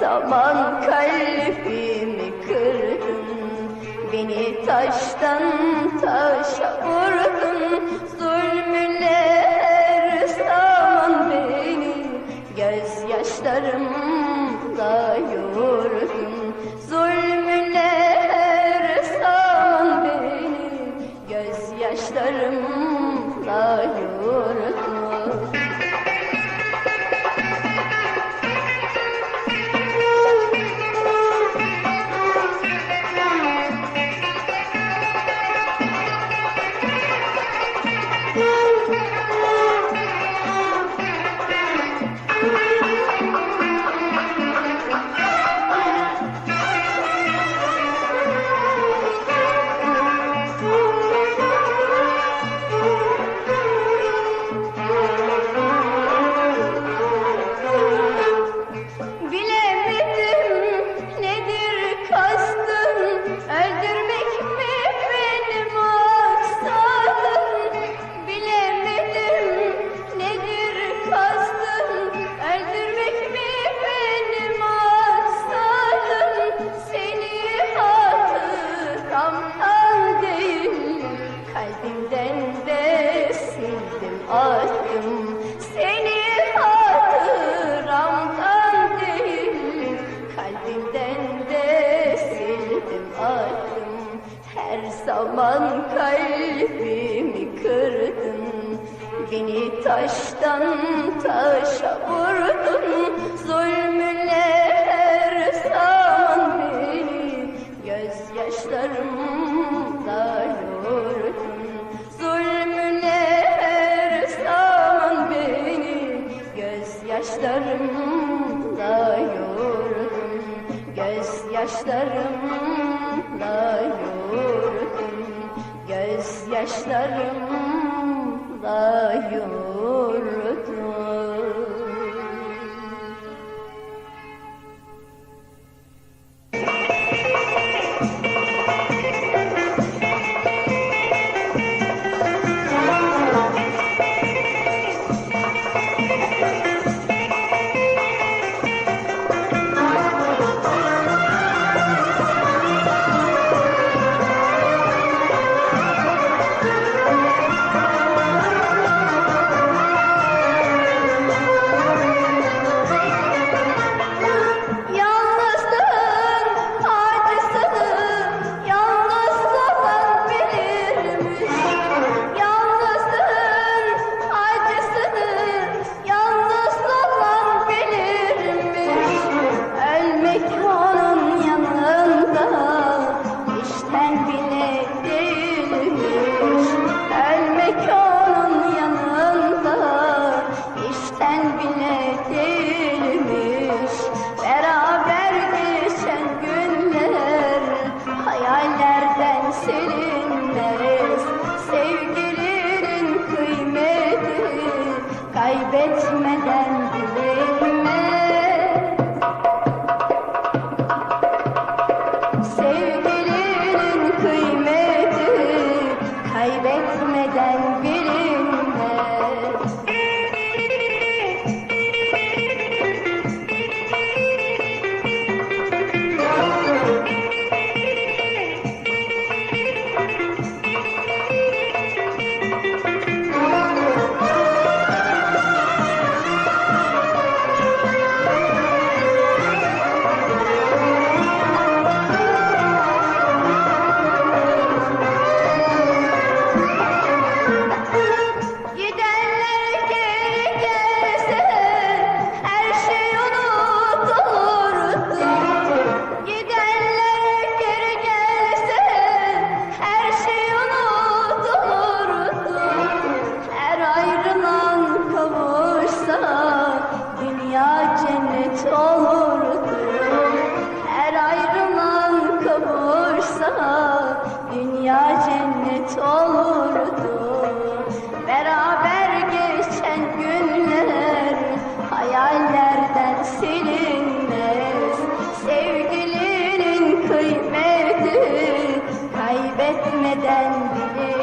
sa man Aman kalbimi kırdın Beni taştan taşa vurdun. Zulmüne her zaman beni Gözyaşlarımda yordun Zulmüne her zaman beni Gözyaşlarımda yordun Gözyaşlarımda yaşlarımda yok. and the